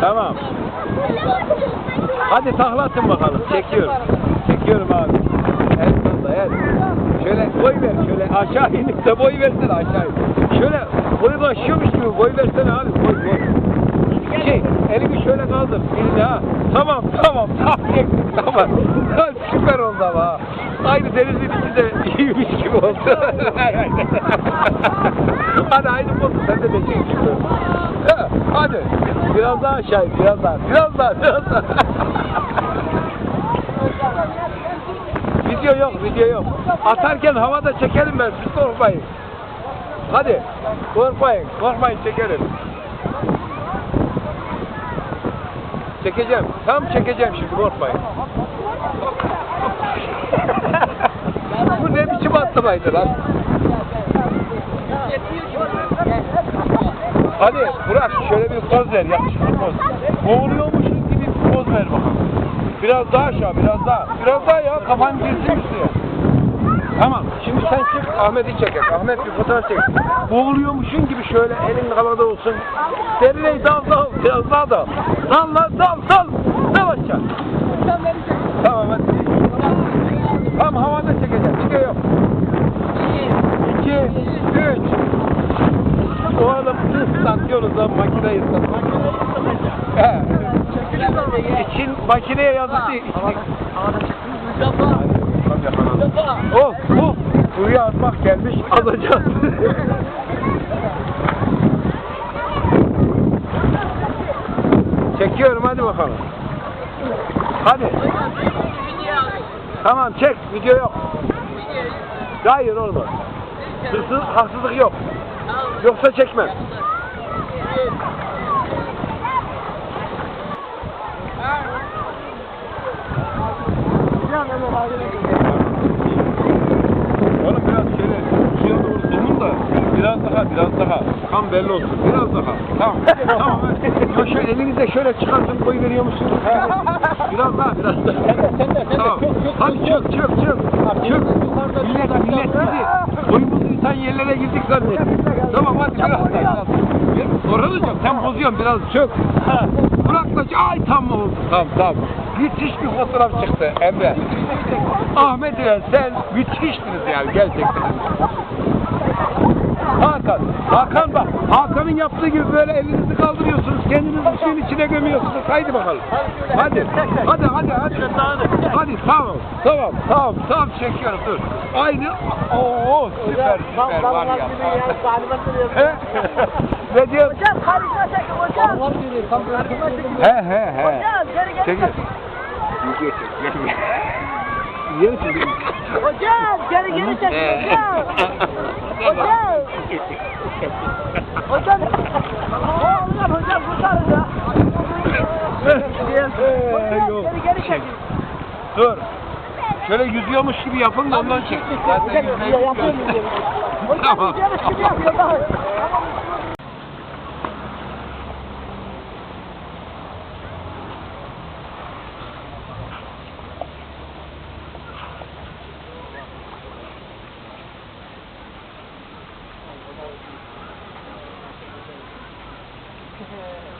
Tamam. Hadi taklatın bakalım. Çekiyorum. Çekiyorum abi. El salla el. Şöyle boy ver şöyle aşağı inip de boy versene aşağı in. Şöyle boy başlıyormuş gibi boy versene abi boy boy. Şey elini şöyle kaldır birini ha. Tamam tamam tamam tamam. Süper oldu ama ha. Aynı denizin içinde iyiymiş gibi oldu. Hadi aynı oldu sen de şimdi. Ha, Hadi biraz daha aşağı biraz daha biraz daha biraz daha. Video yok, video yok. Atarken havada çekerim ben, siz korkmayın. Hadi, korkmayın, korkmayın çekerim. Çekeceğim, tam çekeceğim şimdi, korkmayın. Bu ne biçim atlamaydı lan? Hadi Burak şöyle bir poz ver, yakışıklı poz. Boğuluyormuşsun gibi bir poz ver bakalım. Biraz daha aşağı, biraz daha. Biraz daha ya, kafan girsin üstüne. Tamam, şimdi sen çık, Ahmet'i çek. Ahmet bir fotoğraf çek. Boğuluyormuşsun gibi şöyle elin havada olsun. Derinleyi dal dal, biraz daha dal. Dal lan, dal, dal. Dal aşağı. Tamam hadi. Tam havada çekeceğim, bir şey yok. İki, üç. Oğlum ıslatıyoruz lan makineyi. He. İçin makineye yazısı içini. Oh, oh. Buraya atmak gelmiş, alacağız. Çekiyorum hadi bakalım. Hadi. Tamam çek, video yok. Hayır olmaz. Hırsız, haksızlık yok. Yoksa çekmem. Oğlum biraz şöyle suya doğru zoom'un da biraz daha biraz daha. Tam belli olsun. Biraz daha. Tamam. Tamam. Yo, şöyle elinizde şöyle çıkartın koyu veriyor musunuz? Biraz daha biraz daha. Sen de, sen de, tamam. çok, çok, Hadi çok. çık çık çık. Çık. millet millet bizi boyumuz insan yerlere girdik zannet tamam hadi biraz daha daha. Orhan'cığım sen bozuyorsun biraz çök Bırakma ay tam oldu tamam tamam müthiş bir fotoğraf çıktı Emre Ahmet ile sen müthiştiniz yani gerçekten. Hakan, Hakan bak, Hakan'ın yaptığı gibi böyle elinizi kaldırıyorsunuz, kendinizi suyun içine gömüyorsunuz. Haydi bakalım. Hadi, hadi, hadi, hadi. Hadi, tamam, tamam, tamam, tamam çekiyorum, dur. Aynı, oo, süper, süper var ya. He? Ne diyor? Hocam karışma çekin hocam. Allah bilir, tam aklıma çekin. He, he, he. Hocam geri geri Çekil. Yüzüye çek, yüzüye. Yüzüye çek. Hocam geri geri çekin hocam. Hocam. Hocam. Hocam hocam kurtarın ya. Hocam geri geri çekin. Dur. Şöyle yüzüyormuş gibi yapın da ondan çek. Zaten Hocam yapıyor biliyorsun. muyum? Hocam yüzüyormuş gibi yapıyor Oh.